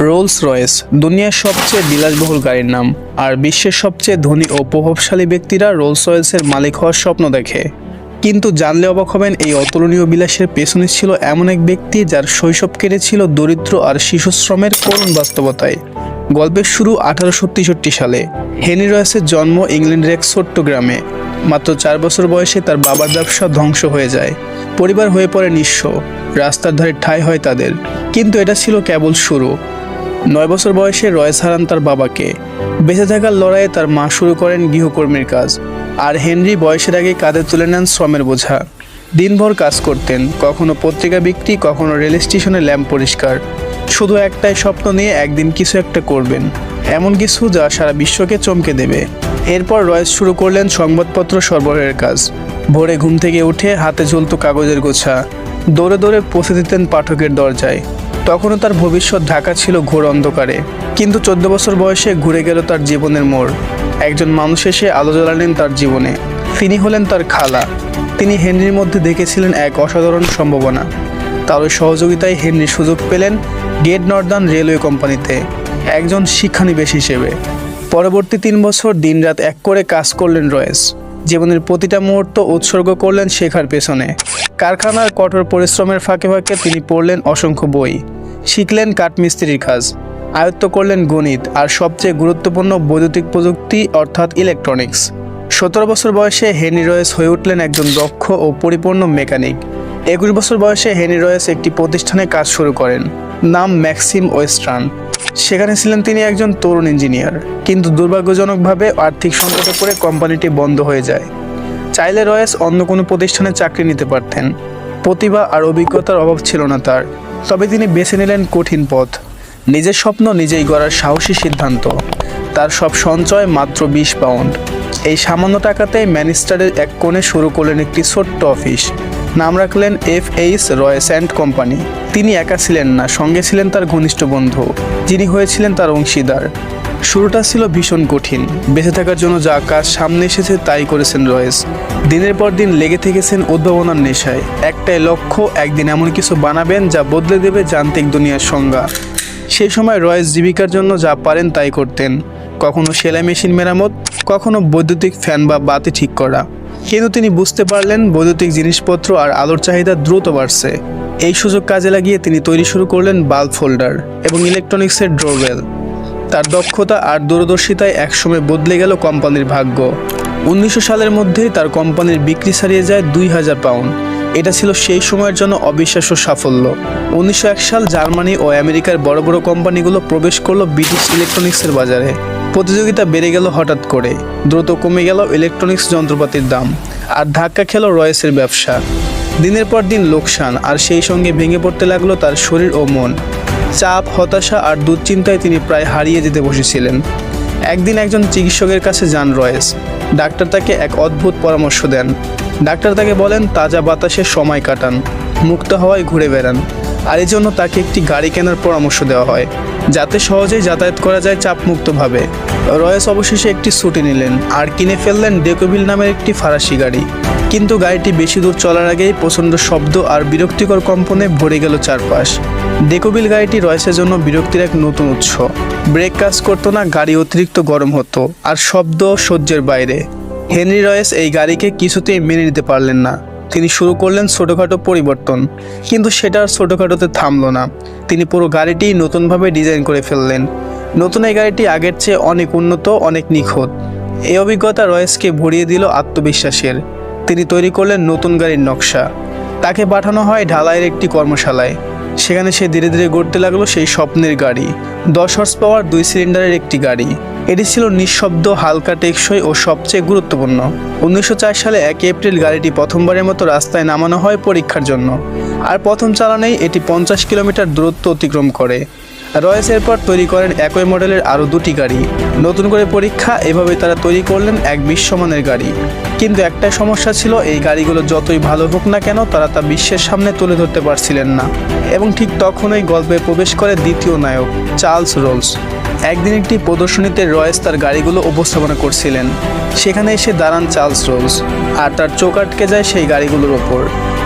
Rolls Royce দুনিয়ার সবচেয়ে বিলাসবহুল গাড়ির নাম, আর বিশ্বের সবচেয়ে ধনী ও প্রভাবশালী ব্যক্তিরা রোলস রয়েসের মালিক হওয়ার স্বপ্ন দেখে। কিন্তু জানলে অবাক হবেন, এই অতুলনীয় বিলাসের পেছনে ছিল এমন এক ব্যক্তি যার শৈশব কেটেছিল দরিদ্র আর শিশুশ্রমের করুণ বাস্তবতায়। গল্পের শুরু আঠারোশো তেষট্টি সালে। হেনি রয়েসের জন্ম ইংল্যান্ডের এক ছোট্ট গ্রামে। মাত্র চার বছর বয়সে তার বাবার ব্যবসা ধ্বংস হয়ে যায়। পরিবার হয়ে পড়ে নিঃস্ব। রাস্তার ধারে ঠাঁই হয় তাদের। কিন্তু এটা ছিল কেবল শুরু। নয় বছর বয়সে রয়েস হারান তার বাবাকে। বেঁচে থাকার লড়াইয়ে তার মা শুরু করেন গৃহকর্মীর কাজ। আর হেনরি বয়সের আগে কাঁধে তুলে নেন শ্রমের বোঝা। দিনভর কাজ করতেন, কখনো পত্রিকা বিক্রি, কখনো রেল স্টেশনে ল্যাম্প পরিষ্কার। শুধু একটাই স্বপ্ন নিয়ে একদিন কিছু একটা করবেন, এমন কিছু যা সারা বিশ্বকে চমকে দেবে। এরপর রয়েস শুরু করলেন সংবাদপত্র সরবরাহের কাজ। ভোরে ঘুম থেকে উঠে হাতে ঝুলত কাগজের গোছা। দৌড়ে দৌড়ে পৌঁছে দিতেন পাঠকের দরজায়। তখনও তার ভবিষ্যৎ ঢাকা ছিল ঘোর অন্ধকারে। কিন্তু চোদ্দ বছর বয়সে ঘুরে গেল তার জীবনের মোড়। একজন মানুষ এসে আলো জ্বালালেন তার জীবনে। তিনি হলেন তার খালা। তিনি হেনরির মধ্যে দেখেছিলেন এক অসাধারণ সম্ভাবনা। তার ওই সহযোগিতায় হেনরি সুযোগ পেলেন গেট নর্দার্ন রেলওয়ে কোম্পানিতে, একজন শিক্ষানিবেশ হিসেবে। পরবর্তী তিন বছর দিনরাত এক করে কাজ করলেন রয়েস। জীবনের প্রতিটা মুহূর্ত উৎসর্গ করলেন শেখার পেছনে। কারখানার কঠোর পরিশ্রমের ফাঁকে ফাঁকে তিনি পড়লেন অসংখ্য বই। শিখলেন কাঠমিস্ত্রির কাজ। আয়ত্ত করলেন গণিত আর সবচেয়ে গুরুত্বপূর্ণ বৈদ্যুতিক প্রযুক্তি, অর্থাৎ ইলেকট্রনিক্স সতেরো বছর বয়সে হেনি রয়েস হয়ে উঠলেন একজন দক্ষ ও পরিপূর্ণ মেকানিক। একুশ বছর বয়সে হেনি রয়েস একটি প্রতিষ্ঠানে কাজ শুরু করেন। নাম ম্যাক্সিম ওয়েস্টার্ন। সেখানে ছিলেন তিনি একজন তরুণ ইঞ্জিনিয়ার। কিন্তু দুর্ভাগ্যজনকভাবে আর্থিক সংকটে পড়ে কোম্পানিটি বন্ধ হয়ে যায়। চাইলে রয়েস অন্য কোনো প্রতিষ্ঠানে চাকরি নিতে পারতেন। প্রতিভা আর অভিজ্ঞতার অভাব ছিল না তার। তবে তিনি বেছে নিলেন কঠিন পথ। নিজের স্বপ্ন নিজেই গড়ার সাহসী সিদ্ধান্ত। তার সব সঞ্চয় মাত্র বিশ পাউন্ড। এই সামান্য টাকাতেই ম্যানিস্টারের এক কোণে শুরু করলেন একটি ছোট্ট অফিস। নাম রাখলেন এফ রয়েস অ্যান্ড কোম্পানি। তিনি একা ছিলেন না, সঙ্গে ছিলেন তার ঘনিষ্ঠ বন্ধু, যিনি হয়েছিলেন তার অংশীদার। শুরুটা ছিল ভীষণ কঠিন, বেঁচে থাকার জন্য যা কাজ সামনে এসেছে তাই করেছেন রয়েস। দিনের পর দিন লেগে থেকেছেন উদ্ভাবনার নেশায়। একটাই লক্ষ্য, একদিন এমন কিছু বানাবেন যা বদলে দেবে যান্ত্রিক দুনিয়ার সংজ্ঞা। সেই সময় রয়েস জীবিকার জন্য যা পারেন তাই করতেন। কখনো সেলাই মেশিন মেরামত, কখনো বৈদ্যুতিক ফ্যান বা বাতি ঠিক করা। কিন্তু তিনি বুঝতে পারলেন বৈদ্যুতিক জিনিসপত্র আর আলোর চাহিদা দ্রুত বাড়ছে। এই সুযোগ কাজে লাগিয়ে তিনি তৈরি শুরু করলেন বাল্ব ফোল্ডার এবং ইলেকট্রনিক্সের ড্রোবেল তার দক্ষতা আর দূরদর্শিতায় একসময় বদলে গেল কোম্পানির ভাগ্য। উনিশশো সালের মধ্যেই তার কোম্পানির বিক্রি ছাড়িয়ে যায় দুই হাজার পাউন্ড। এটা ছিল সেই সময়ের জন্য অবিশ্বাস্য সাফল্য। উনিশশো এক সাল জার্মানি ও আমেরিকার বড় বড় কোম্পানিগুলো প্রবেশ করল ব্রিটিশ ইলেকট্রনিক্সের বাজারে। প্রতিযোগিতা বেড়ে গেল হঠাৎ করে। দ্রুত কমে গেল ইলেকট্রনিক্স যন্ত্রপাতির দাম আর ধাক্কা খেল রয়েসের ব্যবসা। দিনের পর দিন লোকসান আর সেই সঙ্গে ভেঙে পড়তে লাগল তার শরীর ও মন। চাপ, হতাশা আর দুশ্চিন্তায় তিনি প্রায় হারিয়ে যেতে বসেছিলেন। একদিন একজন চিকিৎসকের কাছে যান রয়েস। ডাক্তার তাকে এক অদ্ভুত পরামর্শ দেন। ডাক্তার তাকে বলেন, তাজা বাতাসে সময় কাটান, মুক্ত হওয়ায় ঘুরে বেড়ান। আর এই জন্য তাকে একটি গাড়ি কেনার পরামর্শ দেওয়া হয়। যাতে সহজেই যাতায়াত করা যায় চাপমুক্তভাবে। রয়েস অবশেষে একটি ছুটি নিলেন আর কিনে ফেললেন ডেকোভিল নামের একটি ফরাসি গাড়ি। কিন্তু গাড়িটি বেশি দূর চলার আগেই প্রচণ্ড শব্দ আর বিরক্তিকর কম্পনে ভরে গেল চারপাশ। ডেকোবিল গাড়িটি রয়েসের জন্য বিরক্তির এক নতুন উৎস। ব্রেক কাজ করতো না, গাড়ি অতিরিক্ত গরম হতো আর শব্দ সহ্যের বাইরে। হেনরি রয়েস এই গাড়িকে কিছুতেই মেনে নিতে পারলেন না। তিনি শুরু করলেন ছোটোখাটো পরিবর্তন। কিন্তু সেটা আর ছোটোখাটোতে থামলো না। তিনি পুরো গাড়িটি নতুনভাবে ডিজাইন করে ফেললেন। নতুন এই গাড়িটি আগের চেয়ে অনেক উন্নত, অনেক নিখুঁত। এই অভিজ্ঞতা রয়েসকে ভরিয়ে দিল আত্মবিশ্বাসের। তিনি তৈরি করলেন নতুন গাড়ির নকশা। তাকে পাঠানো হয় ঢালাইয়ের একটি কর্মশালায়। সেখানে সে ধীরে ধীরে গড়তে লাগল সেই স্বপ্নের গাড়ি। দশ হর্স পাওয়ার দুই সিলিন্ডারের একটি গাড়ি। এটি ছিল নিঃশব্দ, হালকা টেকসই ও সবচেয়ে গুরুত্বপূর্ণ। উনিশশো চার সালে এক এপ্রিল গাড়িটি প্রথমবারের মতো রাস্তায় নামানো হয় পরীক্ষার জন্য। আর প্রথম চালানেই এটি পঞ্চাশ কিলোমিটার দূরত্ব অতিক্রম করে। রয়েস এরপর তৈরি করেন একই মডেলের আরও দুটি গাড়ি। নতুন করে পরীক্ষা, এভাবে তারা তৈরি করলেন এক বিশ্বমানের গাড়ি। কিন্তু একটা সমস্যা ছিল, এই গাড়িগুলো যতই ভালো হোক না কেন, তারা তা বিশ্বের সামনে তুলে ধরতে পারছিলেন না। এবং ঠিক তখনই গল্পে প্রবেশ করে দ্বিতীয় নায়ক, চার্লস রোলস। একদিন একটি প্রদর্শনীতে রয়েস তার গাড়িগুলো উপস্থাপনা করছিলেন। সেখানে এসে দাঁড়ান চার্লস রোলস, আর তার চোখ আটকে যায় সেই গাড়িগুলোর ওপর।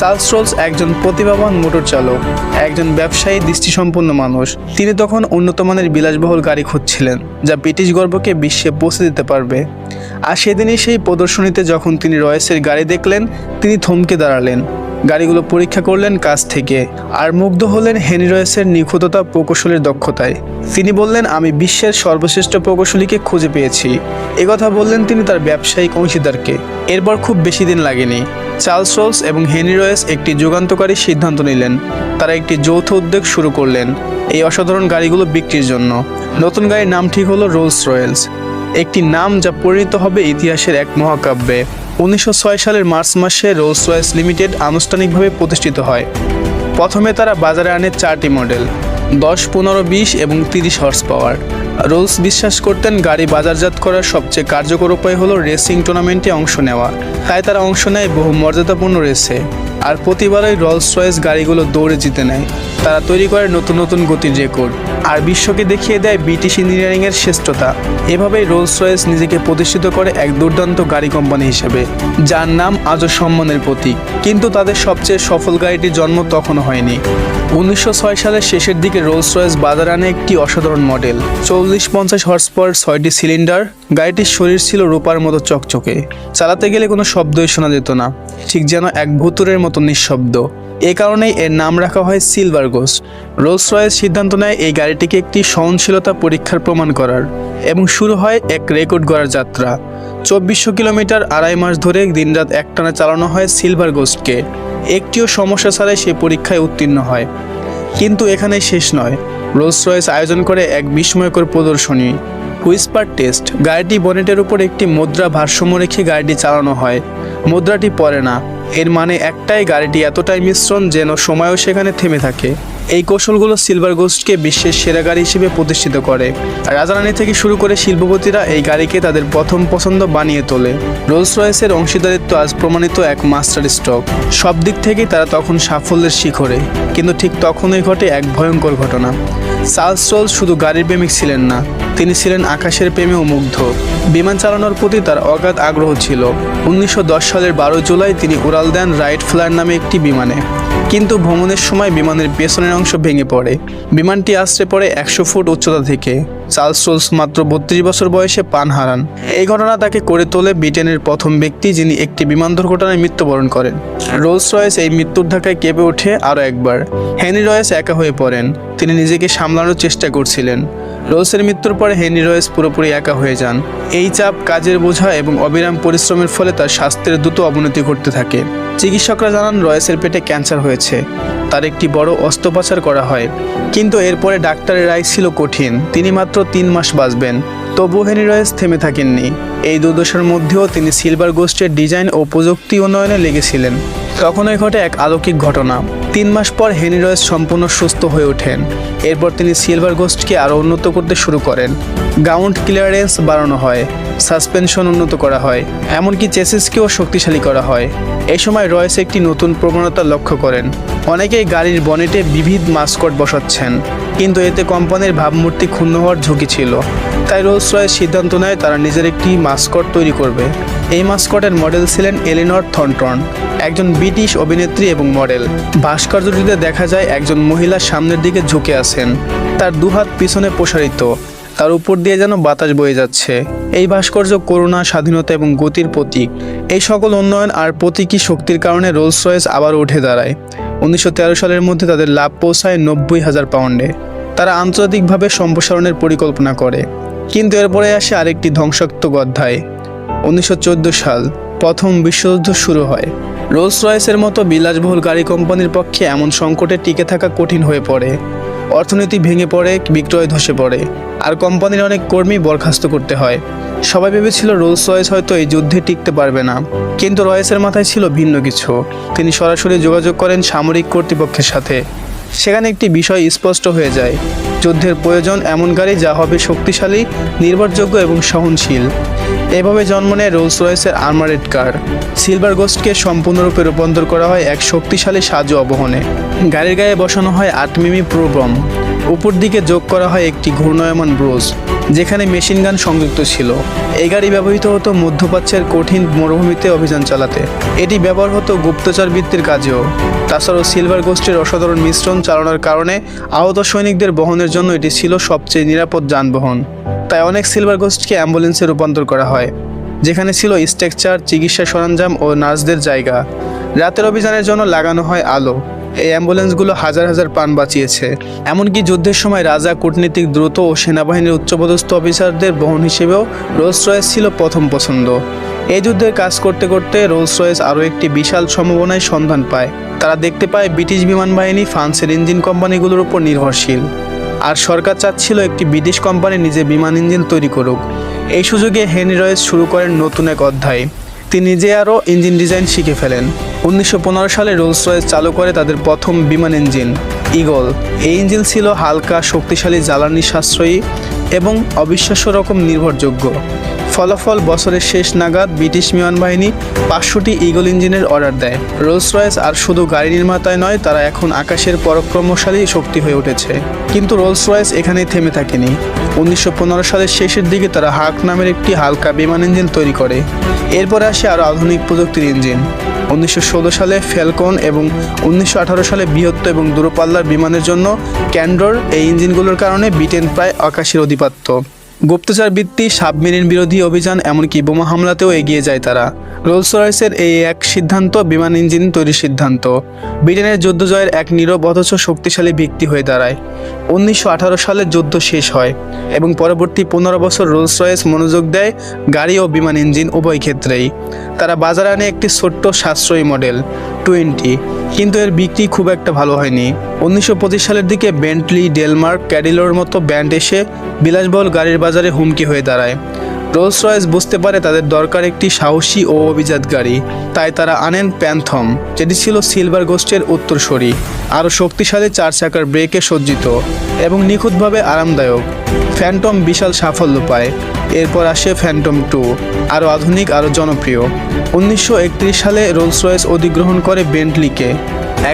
চার্লস রোলস একজন প্রতিভাবান মোটর চালক একজন ব্যবসায়ী দৃষ্টিসম্পন্ন মানুষ। তিনি তখন উন্নত মানের বিলাসবহুল গাড়ি খুঁজছিলেন, যা ব্রিটিশ গর্বকে বিশ্বে পৌঁছে দিতে পারবে। আর সেদিনই সেই প্রদর্শনীতে যখন তিনি রয়েসের গাড়ি দেখলেন, তিনি থমকে দাঁড়ালেন। গাড়িগুলো পরীক্ষা করলেন কাছ থেকে আর মুগ্ধ হলেন হেনি রয়েসের নিখুঁততা প্রকৌশলের দক্ষতায়। তিনি বললেন, আমি বিশ্বের সর্বশ্রেষ্ঠ প্রকৌশলীকে খুঁজে পেয়েছি। একথা বললেন তিনি তার ব্যবসায়িক অংশীদারকে। এরপর খুব বেশি দিন লাগেনি। চার্লস রোলস এবং হেনরি রয়েস একটি যুগান্তকারী সিদ্ধান্ত নিলেন। তারা একটি যৌথ উদ্যোগ শুরু করলেন এই অসাধারণ গাড়িগুলো বিক্রির জন্য। নতুন গাড়ির নাম ঠিক হলো রোলস রয়েলস। একটি নাম যা পরিণত হবে ইতিহাসের এক মহাকাব্যে। উনিশশো ছয় সালের মার্চ মাসে রোলস রয়েস লিমিটেড আনুষ্ঠানিকভাবে প্রতিষ্ঠিত হয়। প্রথমে তারা বাজারে আনে চারটি মডেল, দশ, পনেরো, বিশ এবং তিরিশ হর্স পাওয়ার রোলস বিশ্বাস করতেন গাড়ি বাজারজাত করার সবচেয়ে কার্যকর উপায় হলো রেসিং টুর্নামেন্টে অংশ নেওয়া। তাই তারা অংশ নেয় বহু মর্যাদাপূর্ণ রেসে আর প্রতিবারই রোলস রয়েস গাড়িগুলো দৌড়ে জিতে নেয়। তারা তৈরি করে নতুন নতুন গতির রেকর্ড আর বিশ্বকে দেখিয়ে দেয় ব্রিটিশ ইঞ্জিনিয়ারিংয়ের শ্রেষ্ঠতা। এভাবেই রোলস রয়েস নিজেকে প্রতিষ্ঠিত করে এক দুর্দান্ত গাড়ি কোম্পানি হিসেবে, যার নাম আজও সম্মানের প্রতীক। কিন্তু তাদের সবচেয়ে সফল গাড়িটির জন্ম তখনও হয়নি। উনিশশো ছয় সালের শেষের দিকে রোলস রয়েস বাজারে আনে একটি অসাধারণ মডেল। চল্লিশ পঞ্চাশ হর্স পাওয়ার ছয়টি সিলিন্ডার গাড়িটির শরীর ছিল রূপার মতো চকচকে। চালাতে গেলে কোনো শব্দই শোনা যেত না, ঠিক যেন এক ভুতুরের মতো নিঃশব্দ। এ কারণেই এর নাম রাখা হয় সিলভার গোস্ট। রোলস রয়েস সিদ্ধান্ত নেয় এই গাড়িটিকে একটি সহনশীলতা পরীক্ষার প্রমাণ করার এবং শুরু হয় এক রেকর্ড গড়ার যাত্রা। চব্বিশশো কিলোমিটার আড়াই মাস ধরে দিনরাত একটানা চালানো হয় সিলভার গোস্টকে। একটিও সমস্যা ছাড়াই সে পরীক্ষায় উত্তীর্ণ হয়। কিন্তু এখানে শেষ নয়। রোলস রয়েস আয়োজন করে এক বিস্ময়কর প্রদর্শনী। Whisper test. গাড়িটি বনেটের উপর একটি মুদ্রা ভারসাম্য রেখে গাড়িটি চালানো হয়। মুদ্রাটি পড়ে না। এর মানে একটাই গাড়িটি এতটাই মিশ্রণ যেন সময়ও সেখানে থেমে থাকে। এই কৌশলগুলো সিলভার গোস্টকে বিশ্বের সেরা গাড়ি হিসেবে প্রতিষ্ঠিত করে। রাজারানি থেকে শুরু করে শিল্পপতিরা এই গাড়িকে তাদের প্রথম পছন্দ বানিয়ে তোলে। রোলস রয়েসের অংশীদারিত্ব আজ প্রমাণিত এক মাস্টার স্টক। সব দিক থেকেই তারা তখন সাফল্যের শিখরে, কিন্তু ঠিক তখনই ঘটে এক ভয়ঙ্কর ঘটনা। চার্লস রোলস শুধু গাড়ির প্রেমিক ছিলেন না, তিনি ছিলেন আকাশের প্রেমেও মুগ্ধ। বিমান চালানোর প্রতি তার অগাধ আগ্রহ ছিল। উনিশশো দশ সালের বারো জুলাই তিনি উড়াল দেন রাইট ফ্লায়ার নামে একটি বিমানে। কিন্তু ভ্রমণের সময় বিমানের পেছনের অংশ ভেঙে পড়ে। বিমানটি আশ্রে পড়ে একশো ফুট উচ্চতা থেকে। চার্লস রোলস মাত্র বত্রিশ বছর বয়সে পান হারান। এই ঘটনা তাকে করে তোলে ব্রিটেনের প্রথম ব্যক্তি যিনি একটি বিমান দুর্ঘটনায় মৃত্যুবরণ করেন। রোলস রয়েস এই মৃত্যুর ধাক্কায় কেঁপে ওঠে আরও একবার। হেনরি রয়েস একা হয়ে পড়েন। তিনি নিজেকে সামলানোর চেষ্টা করছিলেন। রোলসের মৃত্যুর পরে হেনরি রয়েস পুরোপুরি একা হয়ে যান। এই চাপ কাজের বোঝা এবং অবিরাম পরিশ্রমের ফলে তার স্বাস্থ্যের দ্রুত অবনতি ঘটতে থাকে। চিকিৎসকরা জানান, রয়েসের পেটে ক্যান্সার হয়েছে। তার একটি বড় অস্ত্রোপচার করা হয়। কিন্তু এরপরে ডাক্তারের রায় ছিল কঠিন। তিনি মাত্র তিন মাস বাঁচবেন। তবু হেনি রয়েস থেমে থাকেননি। এই দুর্দশার মধ্যেও তিনি সিলভার গোস্টের ডিজাইন ও প্রযুক্তি উন্নয়নে লেগেছিলেন। তখনই ঘটে এক আলৌকিক ঘটনা। তিন মাস পর হেনি রয়েস সম্পূর্ণ সুস্থ হয়ে ওঠেন। এরপর তিনি সিলভার গোস্টকে আরও উন্নত করতে শুরু করেন। গ্রাউন্ড ক্লিয়ারেন্স বাড়ানো হয়, সাসপেনশন উন্নত করা হয়, এমনকি চেসিসকেও শক্তিশালী করা হয়। এই সময় রয়েস একটি নতুন প্রবণতা লক্ষ্য করেন। অনেকেই গাড়ির বনেটে বিবিধ মাস্কট বসাচ্ছেন। কিন্তু এতে কোম্পানির ভাবমূর্তি ক্ষুণ্ণ হওয়ার ঝুঁকি ছিল। তাই রোলস রয়েস সিদ্ধান্ত নেয় তারা নিজের একটি মাস্কট তৈরি করবে। এই মাস্কটের মডেল ছিলেন এলিনর থনটন, একজন ব্রিটিশ অভিনেত্রী এবং মডেল। ভাস্কর্যটিতে দেখা যায় একজন মহিলা সামনের দিকে ঝুঁকে আছেন। তার দুহাত পিছনে প্রসারিত, তার উপর দিয়ে যেন বাতাস বয়ে যাচ্ছে। এই ভাস্কর্য করুণা, স্বাধীনতা এবং গতির প্রতীক। এই সকল উন্নয়ন আর প্রতীকী শক্তির কারণে রোলস রয়েস আবার উঠে দাঁড়ায়। উনিশশো তেরো সালের মধ্যে তাদের লাভ পৌঁছায় নব্বই হাজার পাউন্ডে। তারা আন্তর্জাতিকভাবে সম্প্রসারণের পরিকল্পনা করে। কিন্তু এরপরে আসে আরেকটি ধ্বংসাত্মক অধ্যায়। উনিশশো চোদ্দ সাল প্রথম বিশ্বযুদ্ধ শুরু হয়। রোলস রয়েসের মতো বিলাসবহুল গাড়ি কোম্পানির পক্ষে এমন সংকটে টিকে থাকা কঠিন হয়ে পড়ে। অর্থনীতি ভেঙে পড়ে, বিক্রয় ধসে পড়ে। আর কোম্পানির অনেক কর্মী বরখাস্ত করতে হয়। সবাই ভেবেছিল রোলস রয়েস হয়তো এই যুদ্ধে টিকতে পারবে না। কিন্তু রয়েসের মাথায় ছিল ভিন্ন কিছু। তিনি সরাসরি যোগাযোগ করেন সামরিক কর্তৃপক্ষের সাথে। সেখানে একটি বিষয় স্পষ্ট হয়ে যায়। যুদ্ধের প্রয়োজন এমন গাড়ি যা হবে শক্তিশালী, নির্ভরযোগ্য এবং সহনশীল। এভাবে জন্ম নেয় রোলস রয়েসের আর্মারেড কার। সিলভার গোস্টকে সম্পূর্ণরূপে রূপান্তর করা হয় এক শক্তিশালী সাজু অবহনে। গাড়ির গায়ে বসানো হয় আট মিমি প্রোবম উপর দিকে যোগ করা হয় একটি ঘূর্ণায়মান ব্রোজ যেখানে মেশিন গান সংযুক্ত ছিল। এই গাড়ি ব্যবহৃত হতো মধ্যপ্রাচ্যের কঠিন মরুভূমিতে অভিযান চালাতে। এটি ব্যবহার হতো গুপ্তচর বৃত্তির কাজেও। তাছাড়াও সিলভার গোষ্ঠীর অসাধারণ মিশ্রণ চালানোর কারণে আহত সৈনিকদের বহনের জন্য এটি ছিল সবচেয়ে নিরাপদ যানবাহন। তাই অনেক সিলভার গোস্টকে অ্যাম্বুলেন্সে রূপান্তর করা হয়, যেখানে ছিল স্ট্রাকচার, চিকিৎসা সরঞ্জাম ও নার্সদের জায়গা। রাতের অভিযানের জন্য লাগানো হয় আলো। এই অ্যাম্বুলেন্সগুলো হাজার হাজার প্রাণ বাঁচিয়েছে। এমনকি যুদ্ধের সময় রাজা, কূটনীতিক দ্রুত ও সেনাবাহিনীর উচ্চপদস্থ অফিসারদের বহন হিসেবেও রোলস রয়েস ছিল প্রথম পছন্দ। এই যুদ্ধের কাজ করতে করতে রোলস রয়েস আরও একটি বিশাল সম্ভাবনায় সন্ধান পায়। তারা দেখতে পায় ব্রিটিশ বিমান বাহিনী ফ্রান্সের ইঞ্জিন কোম্পানিগুলোর উপর নির্ভরশীল। আর সরকার চাচ্ছিল একটি ব্রিটিশ কোম্পানি নিজে বিমান ইঞ্জিন তৈরি করুক। এই সুযোগে হেনরি রয়েস শুরু করেন নতুন এক অধ্যায়। তিনি নিজে আরও ইঞ্জিন ডিজাইন শিখে ফেলেন। উনিশশো পনেরো সালে রোলস রয়েস চালু করে তাদের প্রথম বিমান ইঞ্জিন, ইগল। এই ইঞ্জিন ছিল হালকা, শক্তিশালী, জ্বালানি সাশ্রয়ী এবং অবিশ্বাস্য রকম নির্ভরযোগ্য। ফলাফল বছরের শেষ নাগাদ ব্রিটিশ বিমান বাহিনী পাঁচশোটি ইগল ইঞ্জিনের অর্ডার দেয়। রোলস রয়েস আর শুধু গাড়ি নির্মাতায় নয়, তারা এখন আকাশের পরাক্রমশালী শক্তি হয়ে উঠেছে। কিন্তু রোলস রয়েস এখানেই থেমে থাকেনি। উনিশশো পনেরো সালের শেষের দিকে তারা হাক নামের একটি হালকা বিমান ইঞ্জিন তৈরি করে। এরপরে আসে আরও আধুনিক প্রযুক্তির ইঞ্জিন। উনিশশো ষোলো সালে ফ্যালকন এবং উনিশশো আঠারো সালে বৃহত্ত এবং দূরপাল্লার বিমানের জন্য ক্যান্ডোর এই ইঞ্জিনগুলোর কারণে ব্রিটেন প্রায় আকাশের অধিপত্য। গুপ্তচর বৃত্তি সাবমেরিন বিরোধী অভিযান এমনকি বোমা হামলাতেও এগিয়ে যায় তারা। রোলস রয়েসের এই এক সিদ্ধান্ত বিমান ইঞ্জিন তৈরির সিদ্ধান্ত। ব্রিটেনের যুদ্ধ জয়ের এক নীরব অথচ শক্তিশালী ভিত্তি হয়ে দাঁড়ায়। উনিশশো আঠারো সালে যুদ্ধ শেষ হয় এবং পরবর্তী পনেরো বছর রোলস রয়েস মনোযোগ দেয় গাড়ি ও বিমান ইঞ্জিন উভয় ক্ষেত্রেই। তারা বাজারে আনে একটি ছোট্ট সাশ্রয়ী মডেল। টোয়েন্টি, কিন্তু এর বিক্রি খুব একটা ভালো হয়নি। উনিশশো পঁচিশ সালের দিকে বেন্টলি, ডেলমার্ক, ক্যাডিলোর মতো ব্যান্ড এসে বিলাসবহুল গাড়ির বাজারে হুমকি হয়ে দাঁড়ায়। রোলস রয়েস বুঝতে পারে তাদের দরকার একটি সাহসী ও অভিজাত গাড়ি, তাই তারা আনেন প্যান্থম, যেটি ছিল সিলভার গোস্টের উত্তরসূরি, আরও শক্তিশালী চার চাকার ব্রেকে সজ্জিত এবং নিখুঁতভাবে আরামদায়ক। ফ্যান্টম বিশাল সাফল্য পায়। এরপর আসে ফ্যান্টম টু আরও আধুনিক, আরও জনপ্রিয়। উনিশশো একত্রিশ সালে রোলস রয়েস অধিগ্রহণ করে বেন্টলিকে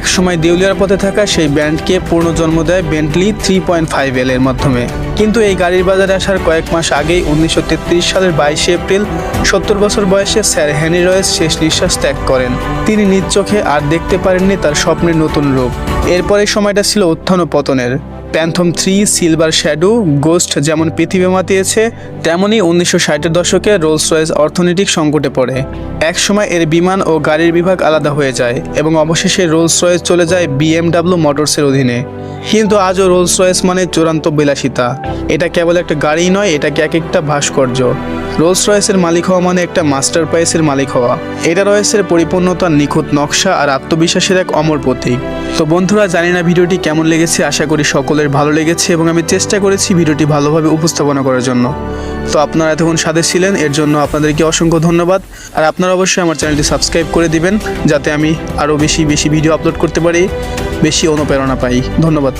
একসময় দেউলিয়ার পথে থাকা সেই ব্যান্ডকে পুনর্জন্ম দেয় Bentley three point five L এর মাধ্যমে। কিন্তু এই গাড়ির বাজারে আসার কয়েক মাস আগেই উনিশশো তেত্রিশ সালের বাইশে এপ্রিল সত্তর বছর বয়সে স্যার হ্যানি রয়েস শেষ নিঃশ্বাস ত্যাগ করেন। তিনি নিজ চোখে আর দেখতে পারেননি তার স্বপ্নের নতুন রূপ। এরপরে সময়টা ছিল উত্থান ও পতনের। Phantom three Silver Shadow Ghost যেমন পৃথিবী মাতিয়েছে তেমনই উনিশশো ষাটের দশকে রোলস রয়েস অর্থনৈতিক সংকটে পড়ে। একসময় এর বিমান ও গাড়ির বিভাগ আলাদা হয়ে যায় এবং অবশেষে রোলস রয়েস চলে যায় বিএমডাব্লিউ মোটরসের অধীনে। কিন্তু আজও রোলস রয়েস মানে চূড়ান্ত বিলাসিতা। এটা কেবল একটা গাড়ি নয় এটাকে এক একটা ভাস্কর্য। রোলস রয়েসের মালিক হওয়া মানে একটা মাস্টার প্রাইসের মালিক হওয়া। এটা রয়েসের পরিপূর্ণতার নিখুঁত নকশা আর আত্মবিশ্বাসের এক অমর প্রতীক। তো বন্ধুরা, জানি না ভিডিওটি কেমন লেগেছে, আশা করি সকলের ভালো লেগেছে এবং আমি চেষ্টা করেছি ভিডিওটি ভালোভাবে উপস্থাপনা করার জন্য। তো আপনারা এতক্ষণ সাথে ছিলেন, এর জন্য আপনাদেরকে অসংখ্য ধন্যবাদ। আর আপনারা অবশ্যই আমার চ্যানেলটি সাবস্ক্রাইব করে দিবেন, যাতে আমি আরও বেশি বেশি ভিডিও আপলোড করতে পারি, বেশি অনুপ্রেরণা পাই। ধন্যবাদ।